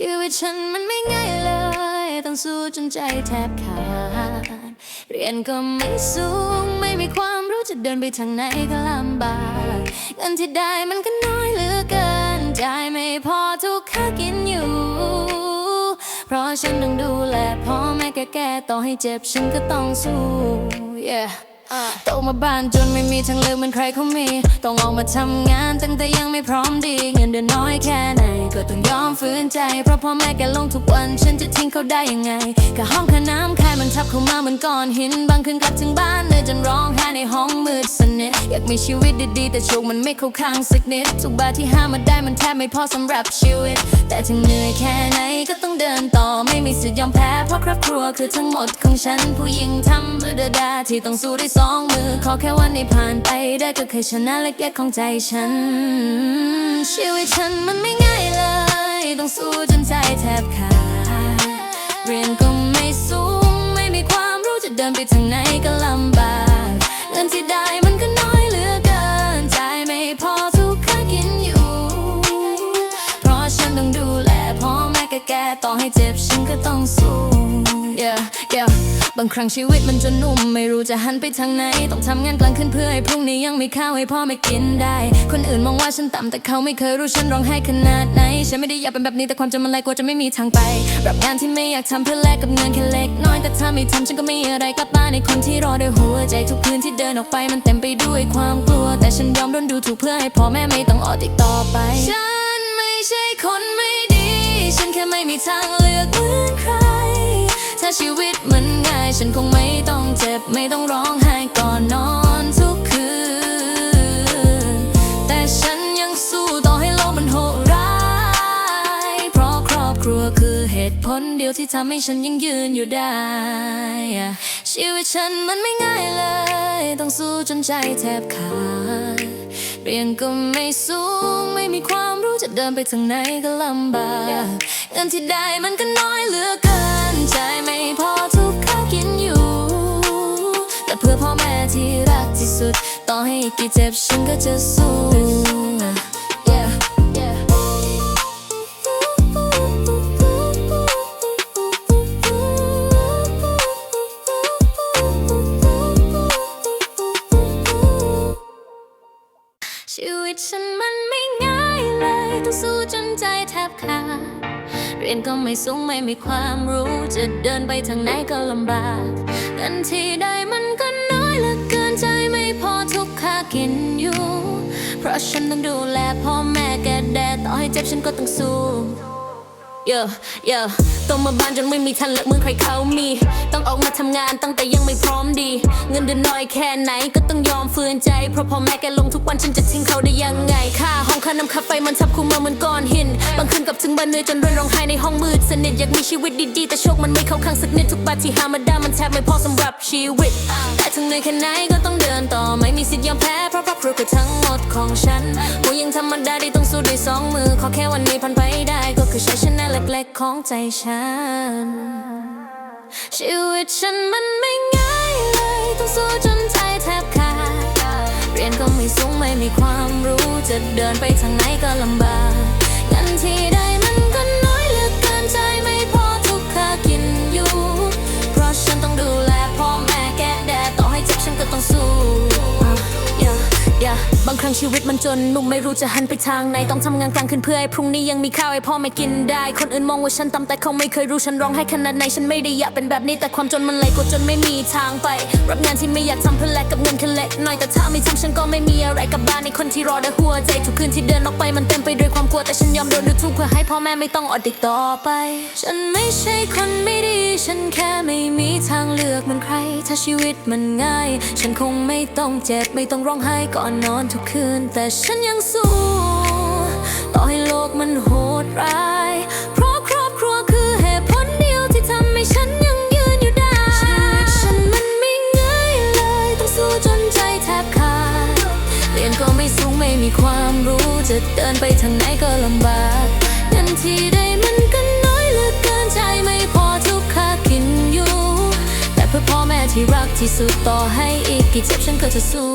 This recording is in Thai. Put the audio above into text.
ชีวิตฉันมันไม่ง่ายเลย ต้องสู้จนใจแทบขาด เรียนก็ไม่สูง ไม่มีความรู้จะเดินไปทางไหนก็ลำบากเงินที่ได้มันก็น้อยเหลือเกินจ่ายไม่พอทุกค่ากินอยู่ เพราะฉันต้องดูแลพ่อแม่แก่ๆต่อให้เจ็บฉันก็ต้องสู้ yeah โตมาบ้านจนไม่มีทางเลือกเหมือนใครเขามี ต้องออกมาทำงานตั้งแต่ยังไม่พร้อมดี เงินเดือนน้อยแค่ไหน ก็ต้องยอมฝืนใจ เพราะพ่อแม่แกลงทุกวัน ฉันจะทิ้งเขาได้ยังไงกับห้องค่าน้ำแค่มันทับเข้ามาเหมือนก้อนหิน บางคืนกลับถึงบ้านเหนื่อยจนร้องไห้ในห้องมืดสนิท อยากมีชีวิตดีๆ แต่โชคมันไม่เข้าข้างสักนิด ทุกบาทที่หามาได้มันแทบไม่พอสำหรับชีวิต แต่ถึงเหนื่อยแค่ไหนก็ต้องเดินต่อ ม่มีสิทธิ์ยอมแพ้เพราะครอบครัวคือทั้งหมดของฉัน ผู้หญิงทำเพื่อดาที่ต้องสู้ด้วยสองมือ ขอแค่วันนี้ผ่านไปได้ก็เคยชนะเล็กๆของใจฉัน ชีวิตฉันมันไม่ง่ายเลย ต้องสู้จนใจแทบขาดเรียนก็ไม่สูงไม่มีความรู้จะเดินไปทางไหนก็ลำบากเงินที่ได้ แก่ๆต่อให้เจ็บฉันก็ต้องสู้ yeah yeah บางครั้งชีวิตมันจะนุ่ม ไม่รู้จะหันไปทางไหน ต้องทำงานกลางคืนเพื่อให้พรุ่งนี้ยังมีข้าวให้พ่อแม่กินได้ คนอื่นมองว่าฉันต่ำแต่เขาไม่เคยรู้ฉันร้องไห้ขนาดไหน ฉันไม่ได้อยากเป็นแบบนี้แต่ความจำมันไล่กลัวจะไม่มีทางไป รับงานที่ไม่อยากทำเพื่อแลกกับเงินแค่เล็กน้อยแต่ถ้าไม่ทำฉันก็ไม่มีอะไรกลับบ้านในคนที่รอด้วยหัวใจทุกคืนที่เดินออกไปมันเต็มไปด้วยความกลัว แต่ฉันยอมโดนดูถูกเพื่อให้พ่อแม่ไม่ต้องอดอีกต่อไป ฉันไม่ใช่คนไม่ ฉันแค่ไม่มีทางเลือกเหมือนใคร ถ้าชีวิตมันง่าย ฉันคงไม่ต้องเจ็บ ไม่ต้องร้องไห้ก่อนนอนทุกคืน แต่ฉันยังสู้ต่อให้โลกมันโหดร้าย เพราะครอบครัวคือเหตุผลเดียวที่ทำให้ฉันยังยืนอยู่ได้ ชีวิตฉันมันไม่ง่ายเลย ต้องสู้จนใจแทบขาดเรียนก็ไม่สูงไม่มีความรู้ เดินไปทางไหนก็ลำบากเงินที่ได้มันก็น้อยเหลือเกินใจไม่พอทุกค่ากินอยู่ แต่เพื่อพ่อแม่ที่รักที่สุด ต่อให้กี่เจ็บฉันก็จะสู้ชีวิตฉันมันไม่ เลยต้องสู้จนใจแทบขาด เรียนก็ไม่สูงไม่มีความรู้ จะเดินไปทางไหนก็ลำบากเงินที่ได้มันก็น้อยเหลือเกินใจไม่พอทุกค่ากินอยู่ เพราะฉันต้องดูแลพ่อแม่แกแดดต่อให้เจ็บฉันก็ต้องสู้เยอะเยอะโตมาบ้านจนไม่มีทันเลือกเมือใครเขามี ต้องออกมาทำงานตั้งแต่ยังไม่พร้อมดี งินเดือนน้อยแค่ไหนก็ต้องยอมฝืนใจ เพราะพอแม่แกลงทุกวันฉันจะทิ้งเขาได้ยังไง ค่าห้องค่าน้ำค่าไฟมันทับคุมมาเหมือนก้อนหิน บางคืนกับถึงบ้านเหนื่อยจนเดินร้องไห้ในห้องมืดสนิทอยากมีชีวิตดีๆ แต่โชคมันไม่เข้าข้างสักนิดทุกบาทที่หามาได้มันแทบไม่พอสำหรับชีวิต แต่ถึงเหนื่อยแค่ไหนก็ต้องเดินต่อไม่มีสิทธิ์ยอมแพ้เพราะครอบครัวคือทั้งหมดของฉันผู้หญิงธรรมดาที่ต้องสู้ด้วยสองมือขอแค่วันนี้ผ่านไปได้ก็คือชัยชนะเล็กๆของใจฉันชีวิตฉันมันไม่ง่าย สู้จนใจแทบขาด เรียนก็ไม่สูงไม่มีความรู้ จะเดินไปทางไหนก็ลำบาก บางครั้งชีวิตมันจนหนุ่มไม่รู้จะหันไปทางไหนต้องทำงานกลางคืนเพื่อให้พรุ่งนี้ยังมีข้าวให้พ่อแม่กินได้ คนอื่นมองว่าฉันต่ำแต่เขาไม่เคยรู้ฉันร้องไห้ขนาดไหนฉันไม่ได้อยากเป็นแบบนี้แต่ความจนมันไหลกดจนไม่มีทางไป รับงานที่ไม่อยากทำเพื่อแลกกับเงินแค่เล็กน้อยแต่ถ้าไม่ทำฉันก็ไม่มีอะไรกับบ้านในคนที่รอได้หัวใจทุกคืนที่เดินออกไปมันเต็มไปด้วยความกลัวแต่ฉันยอมโดนดูถูกเพื่อให้พ่อแม่ไม่ต้องอดอีกต่อไป ฉันไม่ใช่คนไม่ดี ฉันแค่ไม่มีทางเลือกเหมือนใคร ถ้าชีวิตมันง่าย ฉันคงไม่ต้องเจ็บไม่ต้องร้องไห้ก่อนนอนทุกคืน แต่ฉันยังสู้ ต่อให้โลกมันโหดร้าย เพราะครอบครัวคือเหตุผลเดียวที่ทำให้ฉันยังยืนอยู่ได้ ชีวิตฉันมันไม่ง่ายเลย ต้องสู้จนใจแทบขาดเรียนก็ไม่สูงไม่มีความรู้ จะเดินไปทางไหนก็ลำบากเงินที่ได้มันก็น้อยเหลือเกินใจไม่พอทุกค่ากินอยู่ แต่เพื่อพ่อแม่ที่รักที่สุดต่อให้อีกกี่เจ็บฉันก็จะสู้